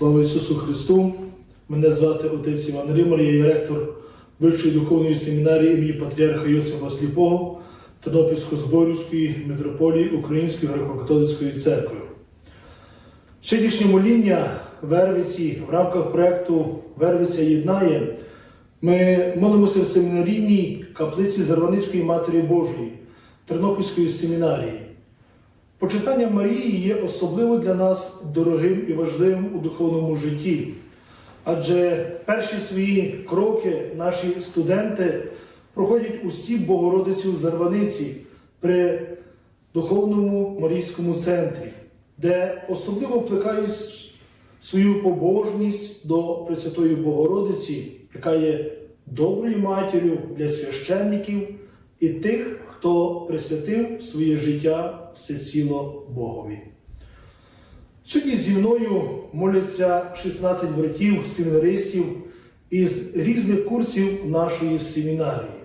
Слава Ісусу Христу! Мене звати отець Іван Римар, я є ректор Вищої духовної семінарії імені Патріарха Йосифа Сліпого Тернопільсько-Зборівської митрополії Української греко-католицької церкви. Сьогоднішнє моління Вервиці в рамках проєкту Вервиця єднає. Ми молимося в семінарійній каплиці Зарваницької Матері Божої Тернопільської семінарії. Почитання Марії є особливо для нас дорогим і важливим у духовному житті. Адже перші свої кроки наші студенти проходять у стіп Богородиці у Зарваниці при духовному Марійському центрі, де особливо плекають свою побожність до Пресвятої Богородиці, яка є доброю матір'ю для священників і тих, хто присвятив своє життя всеціло Богові. Сьогодні зі мною моляться 16 братів, семінаристів із різних курсів нашої семінарії.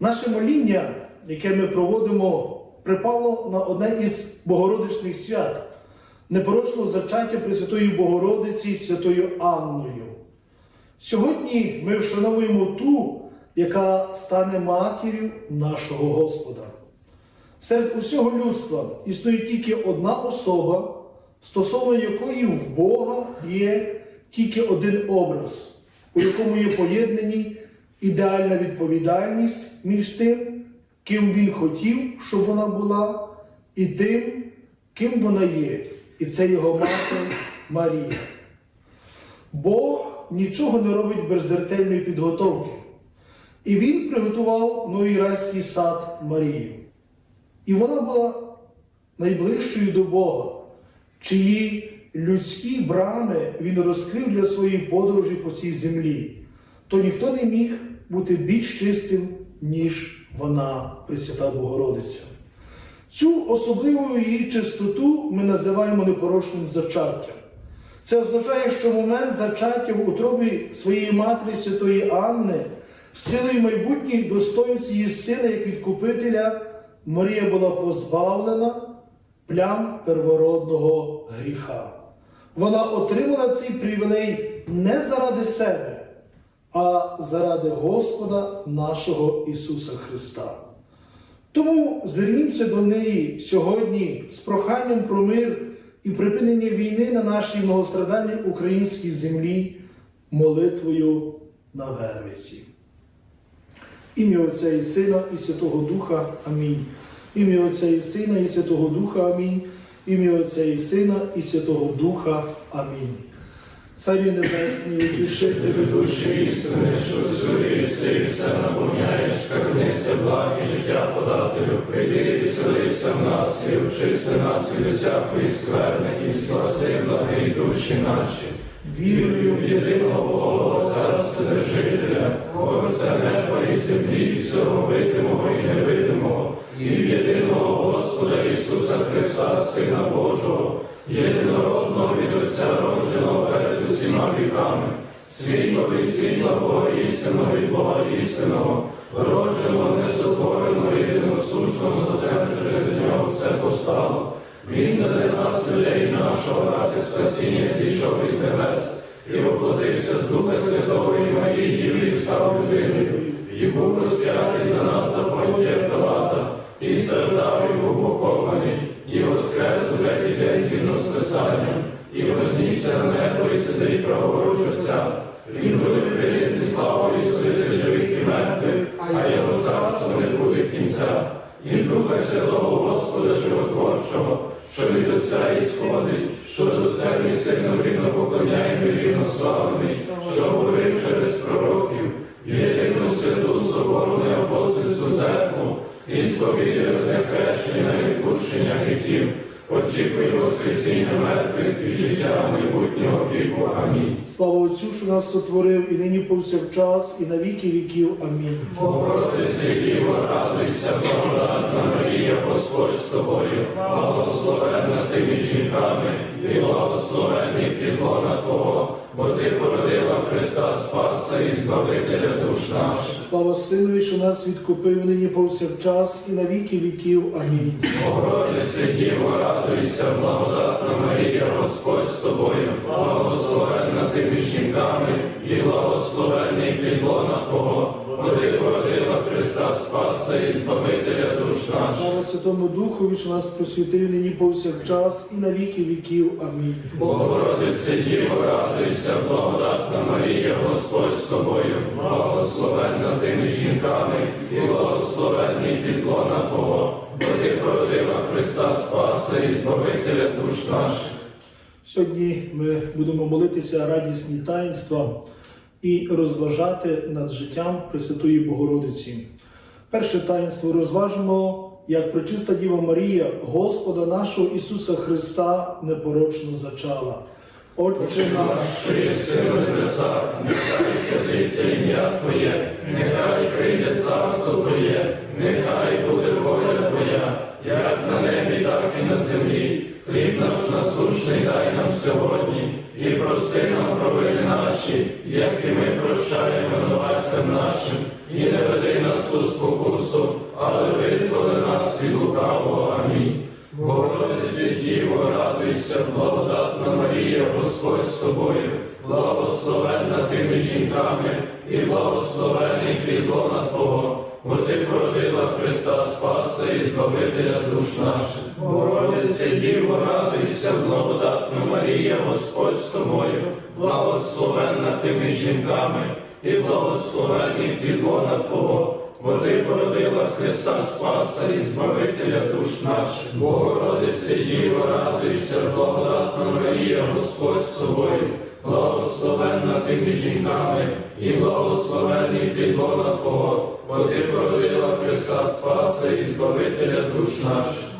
Наше моління, яке ми проводимо, припало на одне із богородичних свят, непорочного зачаття Пресвятої Богородиці Святою Анною. Сьогодні ми вшановуємо ту, яка стане матір'ю нашого Господа. Серед усього людства існує тільки одна особа, стосовно якої в Бога є тільки один образ, у якому є поєднані ідеальна відповідальність між тим, ким він хотів, щоб вона була, і тим, ким вона є. І це його мати Марія. Бог нічого не робить без ретельної підготовки. І він приготував новий райський сад Марію. І вона була найближчою до Бога, чиї людські брами він розкрив для своєї подорожі по цій землі. То ніхто не міг бути більш чистим, ніж вона, Пресвята Богородиця. Цю особливу її чистоту ми називаємо непорочним зачаттям. Це означає, що момент зачаття в утробі своєї матері Святої Анни, в силі майбутній достоинств її сина як відкупителя, Марія була позбавлена плям первородного гріха. Вона отримала цей привілей не заради себе, а заради Господа нашого Ісуса Христа. Тому звернімося до неї сьогодні з проханням про мир і припинення війни на нашій многострадальній українській землі молитвою на Вервиці. Ім'я Отця і Сина і Святого Духа. Амінь. Ім'я Отця і Сина і Святого Духа. Амінь. Ім'я Отця і Сина і Святого Духа. Амінь. Царі Небесні, утішителю душі істини, що всюди і все наповняєш, скарбниця благ і життя подателю, прийди і веселися в нас, і очисти нас від усякої скверни, і спаси благі душі наші. Вірую в єдиного Бога, Вседержителя, Творця неба і землі, і всього видимого і невидимого, і в єдиного Господа Ісуса Христа, Сина Божого, єдинородного від Отця родженого перед усіма віками, світло від світла Бога істинного від Бога істинного, родженого, несотвореного, єдиносушного, за себе через нього все постало. Він заради нас, людей нашого ради спасіння зійшов із небес і воплотився з Духа Святого і Марії, і став людиною, і був розп'ятий за нас за понтія Пилата, і страждав, і був похований, і воскрес у третій день згідно з Писанням, і вознісся на небо і сидить праворуч Отця. Він буде прийти зі славою судити живих і мертвих, а його царство не буде кінця. І Духа Святого Господа Животворчого, що від Отця і сходить, що з Отцем і Сином рівно поклоняємо і рівно славами, що говорив через пророків, єдину святу соборну апостольську церкву, і сповідує для хрещення і відпущення гріхів, очікує Воскресіння мертвих і життя майбутнього віку. Амінь. Слава Отцю, що нас сотворив, і нині повсякчас, і на віки віків. Амінь. Богородице Діво, радуйся, благодатна Марія, Господь з тобою, благословенна ти між жінками, і благословенний підлона Твого, бо ти породила Христа Спаса і Збавителя душ наших. Слава Сину, що нас відкупив нині повсякчас, і на віки віків. Амінь. Богородице Діво, радуйся, радуйся, благодатна Марія, Господь з тобою, благословенна ти між жінками, і благословенний підлона Твого, бо ти породила Христа Спаса і Збавителя душ наших. Слава Святому Духові, що нас просвітив нині повсякчас і на віки віків. Амінь. Богородице Діво, радуйся, благодатна Марія, Господь з тобою, благословенна ти між жінками, і благословенний підлона Твого, бо ти породила Христа Спаса і Збавителя душ наших. Сьогодні ми будемо молитися радісні таїнства і розважати над життям Пресвятої Богородиці. Перше таїнство розважимо, як пречиста Діва Марія, Господа нашого Ісуса Христа непорочно зачала. Отче наш, Що єси на небесах, нехай святиться ім'я Твоє, нехай прийде царство Твоє, нехай буде воля Твоя, як на небі, так і на землі. Хліб наш насущний дай нам сьогодні, і прости нам провини наші, як і ми прощаємо винуватцям нашим, і не веди нас у спокусу, але визволи нас від лукавого. Амінь. Богородице Діво, радуйся, благодатна Марія, Господь з тобою, благословенна ти між жінками, і благословенний підлона Твого, бо ти породила Христа Спаса і Збавителя душ наших. Богородице Діво, радуйся, благодатна Марія, Господь з тобою, благословенна ти жінками, і благословенний підлона Твого. Бо ти породила Христа Спаса і Збавителя душ наших. Богородице Діво, радуйся, благодатна Марія, Господь з тобою, благословенна ти між жінками, і благословений підлона Твого, бо ти породила Христа Спаса і Збавителя душ наших.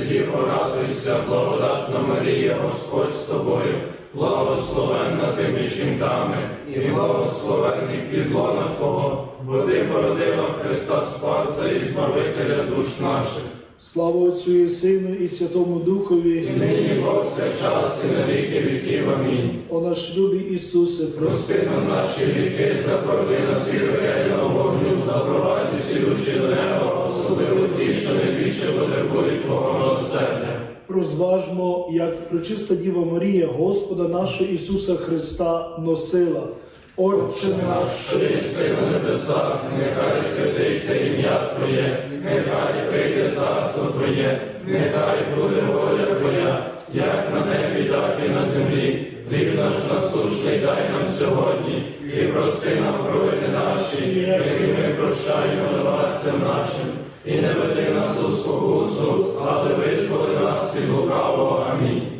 Богородице порадуйся, благодатна Марія, Господь з тобою, благословенна ти між жінками, і благословенний підлона Твого, бо ти породила Христа Спаса і Збавителя душ наших. Слава Отцю і Сину і Святому Духові. І нині повсякчас і на віки віків. Амінь. О наш любий Ісусе, прости. Нам наші гріхи, запороди нас від пекельного вогню, запровадь усі душі до неба, особливо ті, що найбільше потребують Твого милосердя. Розважмо, як пречиста Діва Марія, Господа нашого Ісуса Христа носила. Отче наш, що на небесах, нехай святиться ім'я Твоє, нехай прийде царство Твоє, нехай буде воля Твоя, як на небі, так і на землі. Хліб наш насущний дай нам сьогодні, і прости нам провини наші, які ми прощаємо винуватцям нашим. І не веди нас у спокусу, але визволи нас від лукавого. Амінь.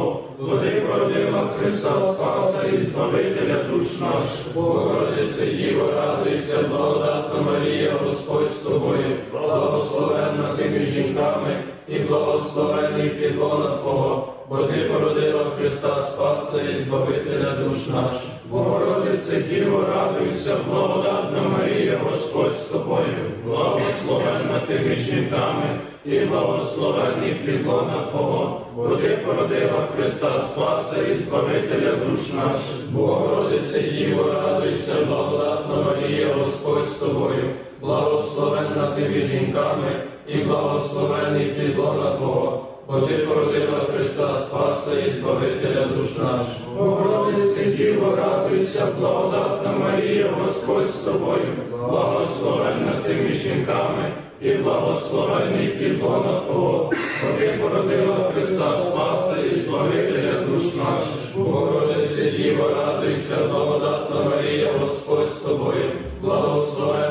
Христа Спаса і Збавителя душ наших. Богородице Діво, радуйся, благодатна Марія, Господь з тобою, благословенна ти між жінками, і благословенний підлона Твого, бо ти породила Христа Спаса і Збавителя душ наших. Богородице Діво, радуйся, благодатна Марія, Господь з тобою, благословенна ти між жінками, і благословенний підлона Твого, бо ти породила Христа Спаса і Збавителя душ наших. Богородице Діво, радуйся, благодатна Марія, Господь з тобою, благословенна ти між жінками, і благословенний підлона Твого, бо ти породила Христа Спаса і Збавителя душ наших. Богородице Діво, радуйся, благодатна Марія, Господь з тобою, благословенна ти між жінками, і благословенний підлона Твого, бо ти породила Христа Спаса і Збавителя душ наших. Богородице Діво, радуйся, благодатна Марія, Господь з тобою, благословенна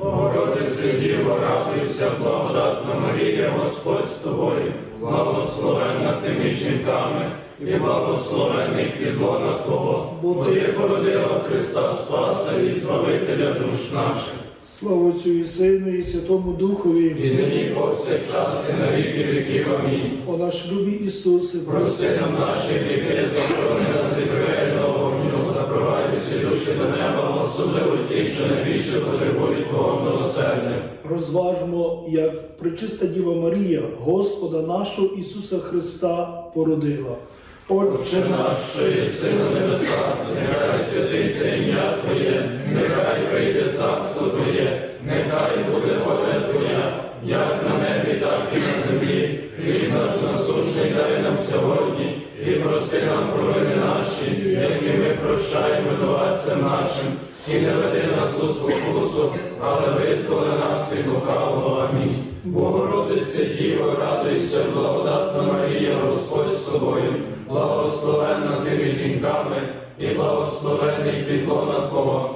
Богородице Діво, радуйся, благодатна Марія, Господь з тобою, благословенна ти між жінками, і благословенний підлона Твого, бо ти породила Христа Спаса і Збавителя душ наших. Слава Отцю і Сину, і Святому Духові, І нині повсякчас і на віки віків. Амінь. о наш любі Ісусе, Прости нам наші гріхи, захорони нас пекельного вогню, всі душі до неба, особливо ті, що найбільше потребують Твого милосердя. розважмо, як пречиста Діва Марія, Господа нашого Ісуса Христа породила. Отче наш, що єси на небесах, нехай святиться ім'я Твоє, нехай прийде царство Твоє, нехай буде воля Твоя, як на небі, так і на землі. Хліб наш насущний дай нам сьогодні, і прости нам провини ми винуватцям нашим, і не веди нас у спокусу, але визволи нас від лукавого. Амінь. Богородице Діво, радуйся, благодатна Марія, Господь з тобою, благословенна ти між жінками, і благословений підлона Твого,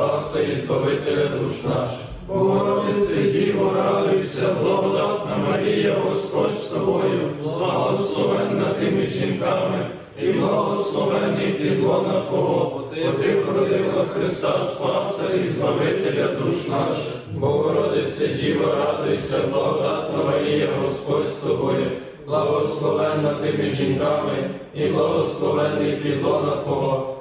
Спаса і Збавителя душ наших. Богородице Діво, радуйся, благодатна Марія, Господь з тобою, благословенна ти між жінками, і благословенний підлона Твого, бо ти породила Христа Спаса і Збавителя душ наших. Богородице Діво, радуйся, благодатна Марія, Господь з тобою, благословенна ти між жінками, і благословенний підлона Твого,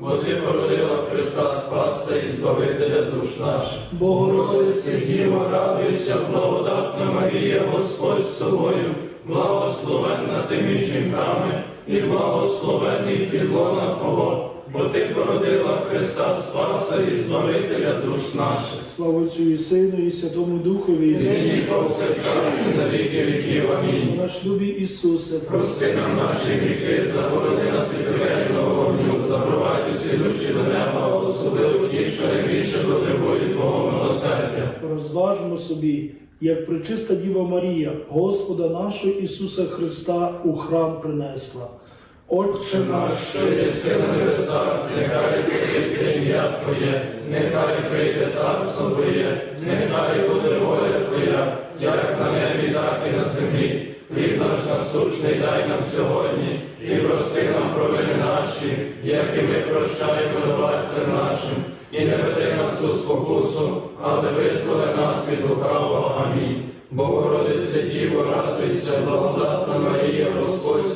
бо ти породила Христа Спаса і Збавителя душ наших. Богородице, Діво, радуйся, благодатна Марія, Господь з тобою, благословенна ти між жінками, і благословенний підлона Твого, бо ти породила Христа Спаса і Збавителя душ наших. Слава Отцю і Сину і Святому Духові, І нині повсякчас і на віки віків. Амінь. Наш любі Ісусе, Прости нам наші гріхи, захорони нас від пекельного вогню, запровадь усі душі до неба, особливо ті, що найбільше потребують Твого милосердя. розважмо собі, як пречиста Діва Марія, Господа нашого Ісуса Христа у храм принесла. Отче наш, що єси на небесах, нехай святиться ім'я Твоє, нехай прийде царство Твоє, нехай буде воля Твоя, як на небі, так і на землі. Хліб наш насущний дай нам сьогодні, і прости нам провини наші, як і ми прощаємо винуватцям нашим, і не веди нас у спокусу, але визволи нас від лукавого. Амінь. Богородице Діво, радуйся, благодатна Марія, Господь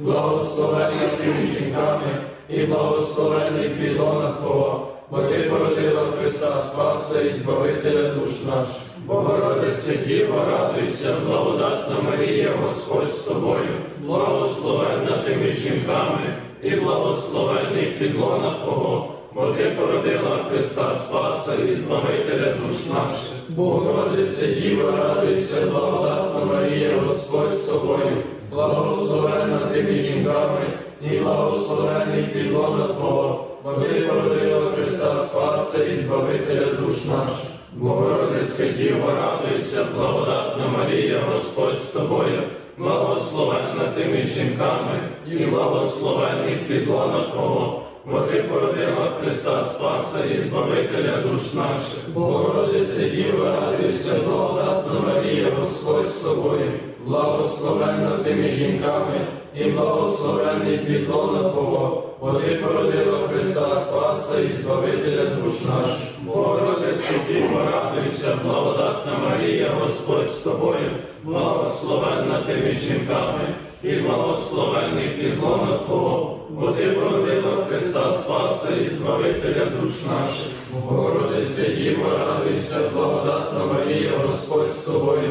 благословенна ти жінками, і благословенний підлона Твого, бо ти породила Христа Спаса і Збавителя душ наших. Богородице Діво, радуйся, благодатна Марія, Господь з тобою, благословенна ти жінками, і благословенний підлона Твого, бо ти породила Христа Спаса і Збавителя душ наших. Богородице Діво, радуйся, благодатна Марія, Господь з тобою, благословенна ти між жінками, і благословенний підлона Твого, бо ти породила Христа Спаса і Збавителя душ наших. Богородице Діво, радуйся, благодатна Марія, Господь з тобою, благословенна ти між жінками, і благословенний підлона Твого, бо ти породила Христа Спаса і Збавителя душ наших. Богородице Діво, радуйся, благодатна Марія, Господь з тобою, благословенна ти між жінками, і благословенний підлона Твого, бо ти породила Христа Спаса і Збавителя душ наших. Богородице Діво, радуйся, благодатна Марія, Господь з тобою, благословенна ти між жінками, і благословенний підлона Твого, бо ти породила Христа Спаса і Збавителя душ наших. Богородице Діво, радуйся, благодатна Марія, Господь з тобою,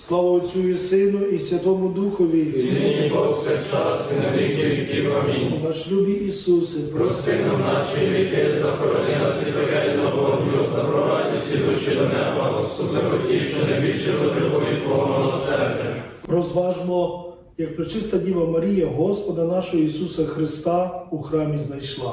Слава Отцю і Сину і Святому Духові, І нині повсякчас і на віки віків. Амінь. Наш любі Ісусе, Прости нам наші гріхи, захорони нас від пекельного вогню, запровадь усі душі до неба, особливо ті, що найбільше потребують Твого милосердя. розважмо, як пречиста Діва Марія, Господа нашого Ісуса Христа у храмі знайшла.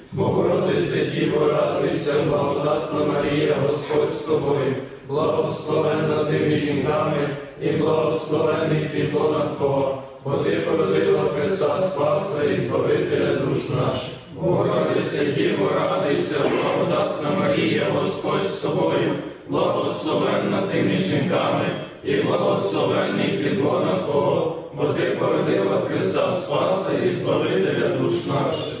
Богородице Діво, радуйся, благодатна Марія, Господь з тобою, благословенна ти між жінками, і благословенний підлона Твого, бо ти породила Христа Спаса і Збавителя душ наших. Богородице Діво, радуйся, благодатна Марія, Господь з тобою, благословенна ти жінками, і благословенний підлона Твого, бо ти породила Христа Спаса і Збавителя душ наших.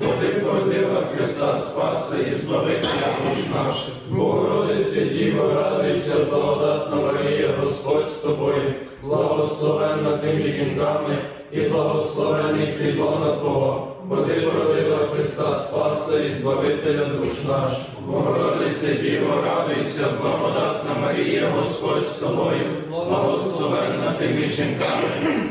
бо Ти породила Христа Спаса і Збавителя душ наших. Богородице Діво, радуйся, благодатна Марія, Господь з тобою, благословенна тими жінками, і благословений підлона Твого, бо Ти породила Христа Спаса і Збавителя душ наших. Богородице Діво, радуйся, благодатна Марія, Господь з тобою, благословенна тими жінками,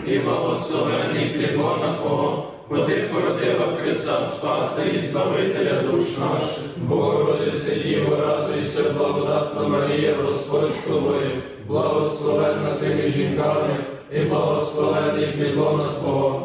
і благословений підлона Твого, бо Ти породила Христа Спаса і Збавителя душ наших. Богородице Діво, радуйся, благодатна Марія, Господь з тобою, благословенна тими жінками, і благословений підлона Твого,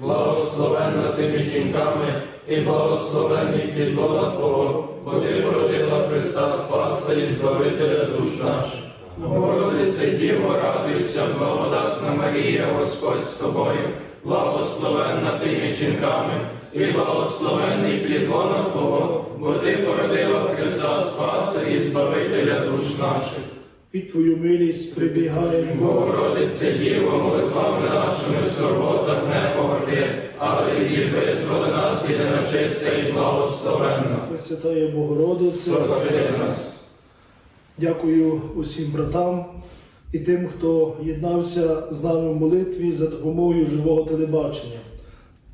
благословенна тими жінками, і благословений підлона Твого, бо Ти породила Христа Спаса і Збавителя душ наших. Богородице Діво, радуйся, благодатна Марія, Господь з тобою, благословенна тими жінками, і благословений підлона Твого, бо Ти породила Христа Спаса і Збавителя душ наших. Під Твою милість прибігаємо. Богородице Діво, молитвами нашими скорботах не погорди, але і визволи нас від нечиста і благословенна. Пресвятая Богородице, Спаси нас. дякую усім братам і тим, хто єднався з нами в молитві за допомогою живого телебачення.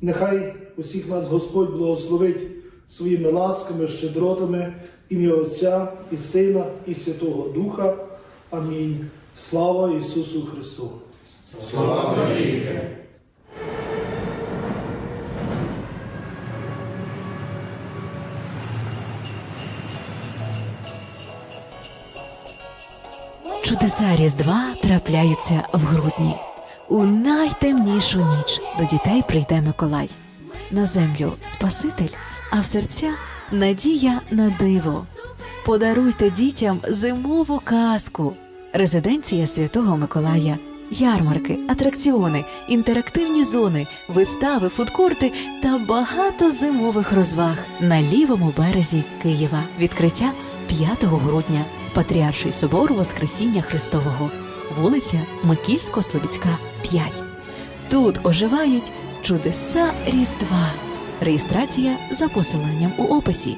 Нехай усіх нас Господь благословить своїми ласками, щедротами, ім'я Отця і Сина, і Святого Духа. Амінь. Слава Ісусу Христу! Слава навіки. Чудеса Різдва трапляються в грудні. У найтемнішу ніч до дітей прийде Миколай. На землю Спаситель, а в серця надія на диво. Подаруйте дітям зимову казку. Резиденція Святого Миколая, ярмарки, атракціони, інтерактивні зони, вистави, фудкорти та багато зимових розваг на лівому березі Києва. Відкриття 5 грудня. Патріарший собор Воскресіння Христового, вулиця Микільсько-Слобідська, 5. Тут оживають чудеса Різдва. Реєстрація за посиланням у описі.